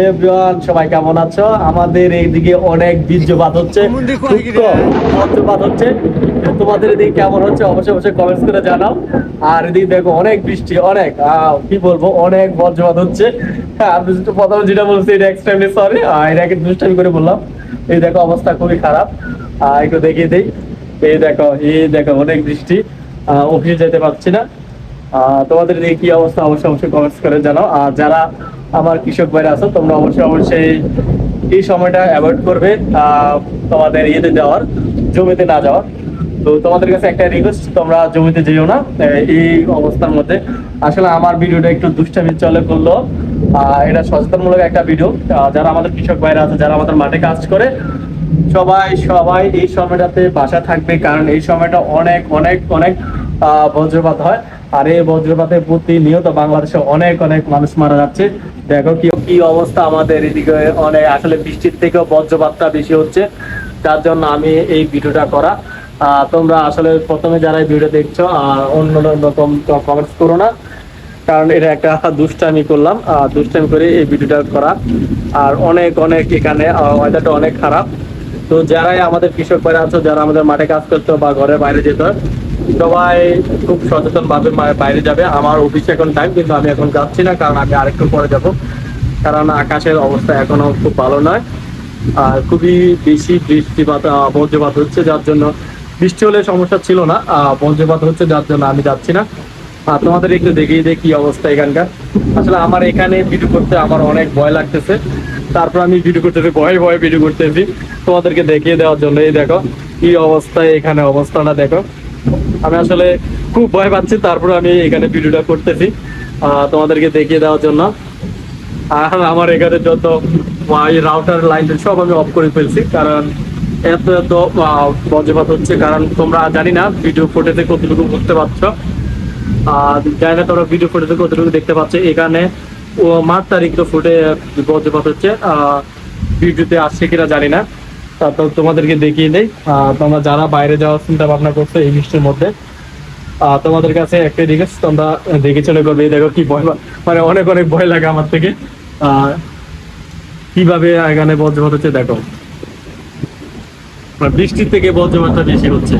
Everyone সবাই কেমন আছো? আমাদের এইদিকে অনেক বীর্যপাত হচ্ছে। বজ্রপাত হচ্ছে। তোমাদের এদিকে কেমন হচ্ছে? অবশ্যই অবশ্যই কমেন্টস করে জানাও। আর এদিকে দেখো অনেক বৃষ্টি অনেক কি বলব অনেক বজ্রপাত হচ্ছে। হ্যাঁ, আমি প্রথমে যেটা বলছি এটা এক্সট্রিমলি সরি এটাকে দুষ্টামি করে বললাম। এই দেখো অবস্থা খুবই খারাপ। আহ, একটু দেখিয়ে দেই। এই দেখো এই দেখো অনেক বৃষ্টি। অফিসে যেতে পারছি না। আহ, তোমাদের এই কি অবস্থা? অবশ্যই অবশ্যই কমেন্টস করে জানাও। আর যারা আমার কৃষক ভাইরা আছো, তোমরা অবশ্যই অবশ্যই এই সময়টা অ্যাভয়েড করবে তোমাদের ইয়েতে যাওয়ার, জমিতে না যাওয়ার। তো তোমাদের কাছে একটা রিকোয়েস্ট তোমরা জমিতে যেও না এই অবস্থার মধ্যে। আসলে আমার ভিডিওটা একটু দুষ্টামি চলে করল এটা সচেতনমূলক একটা ভিডিও। যারা আমাদের কৃষক ভাইরা আছে, যারা আমাদের মাঠে কাজ করে, সবাই সবাই এই সময়টাতে বাসা থাকবে, কারণ এই সময়টা অনেক অনেক অনেক বজ্রপাত হয়। আর এই বজ্রপাতে প্রতিনিয়ত বাংলাদেশে অনেক অনেক মানুষ মারা যাচ্ছে। দেখো কি কি অবস্থা আমাদের এদিকে। অনেক, আসলে বৃষ্টির থেকেও বজ্রপাতটা বেশি হচ্ছে। যার জন্য আমি এই ভিডিওটা করা। তোমরা আসলে প্রথমে যারা ভিডিও দেখছ অন্য রকম কমেন্টস করো না। কারণ এটা একটা দুষ্টামি করলাম। দুষ্টামি করে এই ভিডিওটা করা। আর অনেক অনেক এখানে ওয়েদারটা অনেক খারাপ। তো যারাই আমাদের কৃষক ভাইরা আছো, যারা আমাদের মাঠে কাজ করতো বা ঘরের বাইরে যেত সবাই খুব সচেতন ভাবে বাইরে যাবে। আমার অফিসে এখন টাইম কিন্তু আমি এখন যাচ্ছি না, কারণ আমি আরেকটু পরে যাব। কারণ আকাশের অবস্থা এখনও খুব ভালো নয়। আর খুবই বেশি বৃষ্টিপাত বজ্রপাত হচ্ছে, যার জন্য বৃষ্টি হলে সমস্যা ছিল না। বজ্রপাত হচ্ছে, যার জন্য আমি যাচ্ছি না। আর তোমাদের একটু দেখিয়ে দিই কি অবস্থা এখানকার। আসলে আমার এখানে ভিডিও করতে আমার অনেক ভয় লাগতেছে। তারপর আমি ভিডিও করতেছি, ভয়ে ভয়ে ভিডিও করতেছি। তোমাদেরকে দেখিয়ে দেওয়ার জন্য এই দেখো, কি অবস্থা, এখানে অবস্থাটা দেখো। আমি আসলে খুব ভয় পাচ্ছি তারপরে আমি এখানে ভিডিওটা করতেছি তোমাদেরকে দেখিয়ে দেওয়ার জন্য। আর আমার এখানে যত রাউটার লাইন সব আমি অফ করে ফেলছি, কারণ এত এত বজ্রপাত হচ্ছে, কারণ তোমরা জানি না ভিডিও ফুটেজে কতটুকু বুঝতে পারছ। আর জানি না তোমরা ভিডিও ফুটেজে কতটুকু দেখতে পাচ্ছ, এখানে, ও মার্চ তারিখ তো ফুটে বজ্রপাত হচ্ছে ভিডিওতে আসছে কিনা জানি না। তা তো তোমাদেরকে দেখিয়ে দেই। তোমরা যারা বাইরে যাওয়ার চিন্তা ভাবনা করছ এই বৃষ্টির মধ্যে। তোমাদের কাছে একটা রিকোয়েস্ট তোমরা দেখে চলে করবে দেখো কি ভয় মানে অনেক অনেক ভয় লাগে আমার থেকে। কীভাবে এখানে বজ্রপাত হচ্ছে দেখো। মানে বৃষ্টির থেকে বজ্রপাতটা বেশি হচ্ছে।